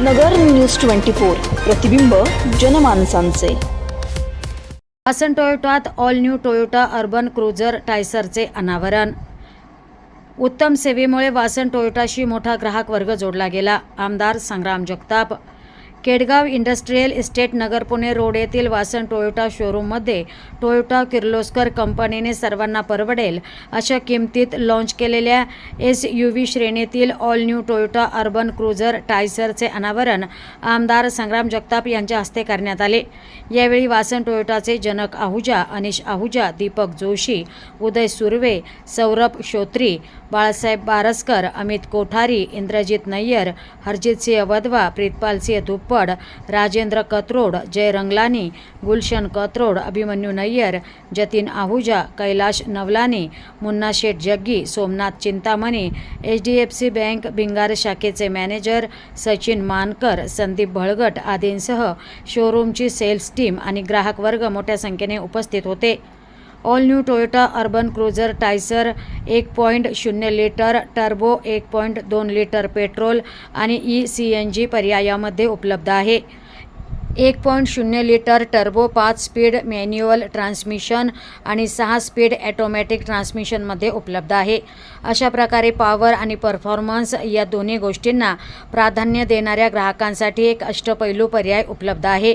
नगर news twenty four प्रतिबिंब जनमानसांचे. Vasan टोयोटात all new Toyota Urban Cruiser टायसरचे अनावरण. उत्तम सेवेमुळे वासन टोयोटाशी मोठा ग्राहक वर्ग जोडला गेला. आमदार Sangram Jagtap Kedgaon industrial estate Nagar Pune road येथील वासन टोयोटा शोरूममध्ये टोयोटा किर्लोस्कर कंपनीने सर्वांना परवडेल अशा किमतीत लॉन्च केलेल्या एस यू व्ही श्रेणीतील all new Toyota Urban Cruiser टायसरचे अनावरण आमदार संग्राम जगताप यांच्या हस्ते करण्यात आले. यावेळी वासन टोयोटाचे जनक आहुजा अनिश आहुजा दीपक जोशी उदय सुर्वे सौरभ श्रोत्री Balasaheb Baraskar Amit Kothari Indrajit Nayyar Harjit Singh Wadhwa Pritpal Singh Dhupp Dhuppad Rajendra Katrod Jai Ranglani Gulshan Katrod Abhimanyu Nayyar Jatin Ahuja Kailash Navlani Munna Sheth Jaggi Somnath Chintamani H D F C bank Bhingar शाखेचे manager Sachin Mankar Sandeep Bhalgat आदींसह शोरूमची सेल्स टीम आणि ग्राहक वर्ग मोठ्या संख्येने उपस्थित होते. All new Toyota Urban Cruiser Taisor एक पॉईंट शून्य लिटर टर्बो एक पॉईंट दोन लिटर पेट्रोल आणि ई सी एन जी पर्यायामध्ये उपलब्ध आहे. एक पॉईंट शून्य लिटर टर्बो पाच स्पीड मॅन्युअल ट्रान्समिशन आणि सहा स्पीड ॲटोमॅटिक ट्रान्समिशनमध्ये उपलब्ध आहे. अशा प्रकारे पॉवर आणि परफॉर्मन्स या दोन्ही गोष्टींना प्राधान्य देणाऱ्या ग्राहकांसाठी एक अष्टपैलू पर्याय उपलब्ध आहे.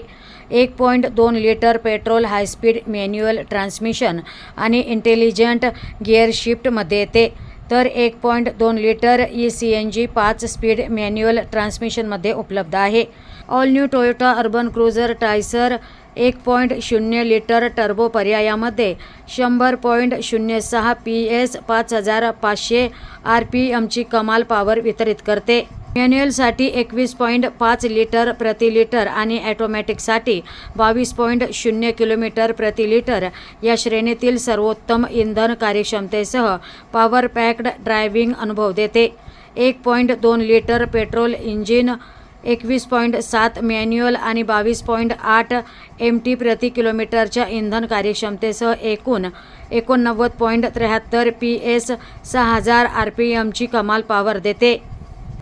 एक पॉईंट दोन litre petrol high speed manual transmission आणि इंटेलिजंट गिअर शिफ्टमध्ये येते. तर एक पॉईंट दोन litre E C N G पाच स्पीड मॅन्युअल ट्रान्समिशनमध्ये उपलब्ध आहे. All new Toyota Urban Cruiser Taisor एक पॉईंट शून्य लिटर टर्बो पर्यायामध्ये शंभर पॉईंट शून्य सहा पी एस पाच हजार पाचशे आर पी एमची कमाल पॉवर वितरित करते. मॅन्युअलसाठी एकवीस पॉईंट पाच लिटर प्रति लिटर आणि ॲटोमॅटिकसाठी बावीस पॉईंट शून्य किलोमीटर प्रति लिटर या श्रेणीतील सर्वोत्तम इंधन कार्यक्षमतेसह पॉवर पॅक्ड ड्रायव्हिंग अनुभव देते. एक पॉईंट दोन लिटर पेट्रोल इंजिन एकवीस पॉईंट सात मॅन्युअल आणि बावीस पॉईंट आठ एम टी प्रति किलोमीटरच्या इंधन कार्यक्षमतेसह एकूण एकोणनव्वद पॉईंट त्र्याहत्तर पी एस सहा हजार आर पी एमची कमाल पॉवर देते.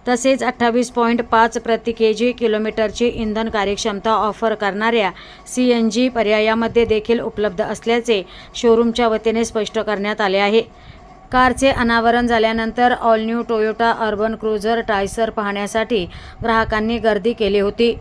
तसेच अठ्ठावीस पॉईंट पाच प्रति के जी किलोमीटरची इंधन कार्यक्षमता ऑफर करणाऱ्या सी एन जी पर्यायामध्ये देखील उपलब्ध असल्याचे शोरूमच्या वतीने स्पष्ट करण्यात आले आहे. कारचे अनावरण झाल्यानंतर all new Toyota Urban Cruiser Taisor पाहण्यासाठी ग्राहकांनी गर्दी केली होती.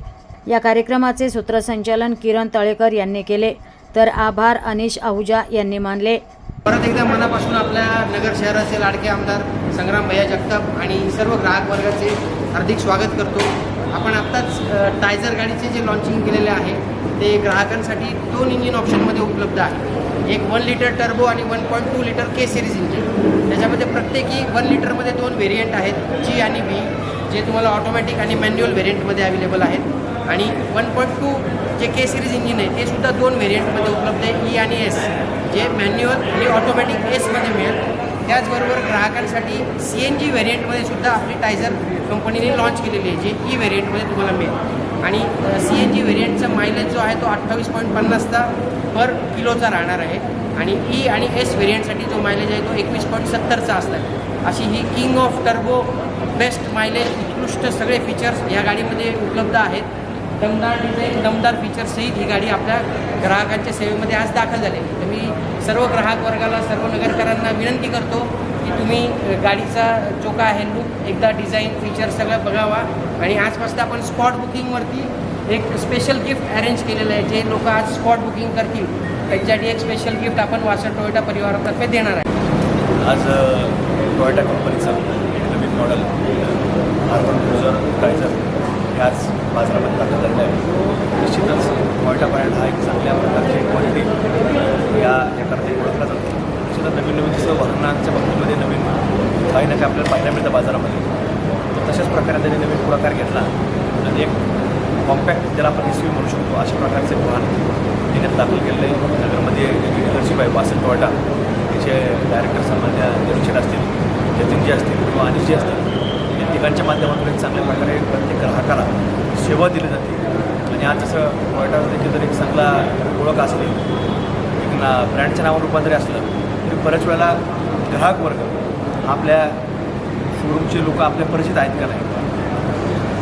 या कार्यक्रमाचे सूत्रसंचालन किरण तळेकर यांनी केले. तर आभार अनिश आहुजा यांनी मानले. परत एकदा मनापासून आपल्या नगर शहराचे लाडके आमदार संग्राम भैया जगताप आणि सर्व ग्राहक वर्गाचे हार्दिक स्वागत करतो. आपण आत्ताच टायझर गाडीचे जे लॉन्चिंग केलेले आहे ते ग्राहकांसाठी दोन इंजिन ऑप्शनमध्ये उपलब्ध आहे. एक वन लिटर टर्बो आणि one point two litre K series engine त्याच्यामध्ये प्रत्येकी वन लिटरमध्ये दोन व्हेरियंट आहेत जी आणि बी जे तुम्हाला ऑटोमॅटिक आणि मॅन्युअल व्हेरियंटमध्ये अवेलेबल आहेत. आणि वन पॉईंट टू जे के सिरीज इंजिन आहे ते सुद्धा दोन व्हेरियंटमध्ये उपलब्ध आहे ई आणि एस जे मॅन्युअल आणि ऑटोमॅटिक एसमध्ये मिळेल. त्याचबरोबर ग्राहकांसाठी सी एन जी व्हेरियंटमध्ये सुद्धा आपली टायझर कंपनीने लॉन्च केलेली आहे जे ई e व्हेरियंटमध्ये तुम्हाला मिळेल. आणि सी एन जी व्हेरियंटचा मायलेज जो आहे तो अठ्ठावीस पॉईंट पन्नासचा पर किलोचा राहणार आहे. आणि ई आणि एस व्हेरियंटसाठी जो मायलेज आहे तो एकवीस पॉईंट सत्तरचा असणार अशी ही king of turbo best mileage उत्कृष्ट सगळे फीचर्स या गाडीमध्ये उपलब्ध आहेत. दमदार डिझाईन दमदार फीचर्ससहित ही गाडी आपल्या ग्राहकांच्या सेवेमध्ये आज दाखल झाली तर मी सर्व ग्राहक वर्गाला सर्व नगरकरांना विनंती करतो की तुम्ही गाडीचा जो काय आहे लुक एकदा डिझाईन फीचर सगळं बघावा. आणि आजपासून आपण स्पॉट बुकिंगवरती एक स्पेशल गिफ्ट अरेंज केलेलं आहे जे लोक आज स्पॉट बुकिंग करतील. त्यांच्यासाठी एक स्पेशल गिफ्ट आपण वासर टोयोटा परिवारातर्फे देणार आहे. आज टोयोटा कंपनीचा एक नवीन मॉडल अर्बन क्रुझर कायचा आज बाजारामध्ये दाखल झालेलं आहे. निश्चितच टोयोटा ब्रँड हा एक चांगल्या प्रकारची क्वालिटी या याकरता ओळखला जातो. निश्चितच नवीन नवीन जसं वाहनांच्या बाबतीमध्ये नवीन काही ना काही आपल्याला पाहायला मिळतं बाजारामध्ये. तशाच प्रकारे त्यांनी नवीन पुढाकार घेतला आणि एक कॉम्पॅक्ट ज्याला आपण एस म्हणू शकतो अशा प्रकारचे वाहन त्याच्यात दाखल केलेलं आहे. नगरमध्ये लिडरशिप आहे वासन टोयटा त्याचे डायरेक्टर सामान्य निरीक्षक असतील जतीनजी असतील किंवा अनिशजी असतील तिघांच्या माध्यमातून एक चांगल्या प्रकारे प्रत्येक ग्राहकाला सेवा दिली जाते. आणि आज जसं टोयोटा देखील जर एक चांगला ओळख असली एक ना ब्रँडच्या नावावर रूपांतरी असलं तरी बऱ्याच वेळेला ग्राहक वर्ग आपल्या शोरूमचे लोक आपल्या परिचित आहेत का नाही?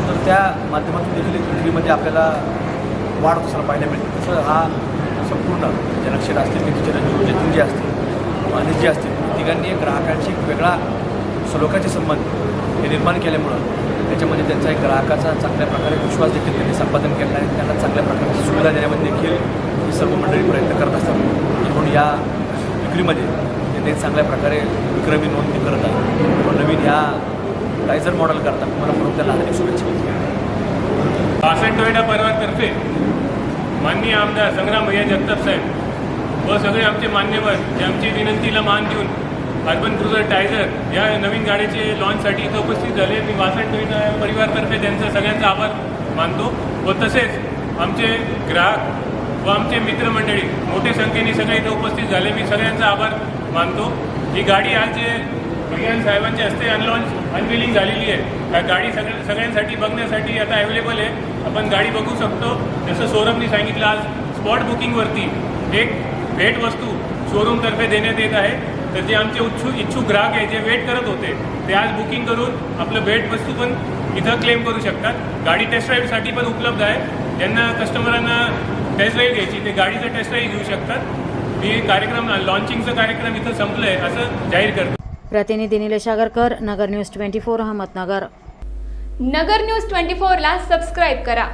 तर त्या माध्यमातून देखील विक्रीमध्ये आपल्याला वाढ असायला पाहायला मिळते. तसं हा संपूर्ण जनक्षेत्र असतील किंवा जतन जे असतील आणि जे असतील तिघांनी ग्राहकांशी एक वेगळा श्लोकाचे संबंध हे निर्माण केल्यामुळं त्याच्यामध्ये त्यांचा एक ग्राहकाचा चांगल्या प्रकारे विश्वास देखील त्यांनी संपादन केला आहे. त्यांना चांगल्या प्रकारची सुविधा देण्यामध्ये देखील ही सर्व मंडळी प्रयत्न करत असतात. म्हणून या विक्रीमध्ये त्यांनी चांगल्या प्रकारे विक्रमी नोंदणी करत आहे. व नवीन ह्या टायझर मॉडेल करतात. मला म्हणून त्याला हार्दिक शुभेच्छा वासण टोयोटा परिवारतर्फे माननीय आमदार संग्राम भैया जगताप साहेब व सगळे आमचे मान्यवर जे आमची विनंतीला मान देऊन अर्बन क्रुझर टायझर या नवीन गाडीचे लॉन्चसाठी इथं उपस्थित झाले. मी वासण टोयोटा परिवारतर्फे त्यांचा सगळ्यांचा आभार मानतो. व तसेच आमचे ग्राहक व आमचे मित्रमंडळी मोठ्या संख्येने सगळे इथं उपस्थित झाले. मी सगळ्यांचा आभार मानतो. ही गाडी आज जे भैयान साहेबांच्या हस्ते अनलॉन्च अनविलिंग झालेली आहे. गाडी सगळ्या सगळ्यांसाठी बघण्यासाठी आता अवेलेबल आहे. आपण गाडी बघू शकतो. जसं सौरभनी सांगितलं आज स्पॉट बुकिंगवरती एक भेट वस्तू शोरूमतर्फे देण्यात येत आहे. तर जे आमचे उच्छु इच्छुक ग्राहक आहे जे वेट करत होते ते आज बुकिंग करून आपलं भेट वस्तू पण इथं क्लेम करू शकतात. गाडी टेस्ट ड्राईव्हसाठी पण उपलब्ध आहे. ज्यांना कस्टमरांना टेस्ट ड्राईव्ह घ्यायची ते गाडीचं टेस्ट ड्राईव्ह घेऊ शकतात. मी कार्यक्रम लॉन्चिंगचा कार्यक्रम इथं संपलं आहे असं जाहीर करतो. प्रतिनिधी Nilesh Agarkar Nagar news twenty four Ahmednagar. Nagar news twenty फोरला सबस्क्राईब करा.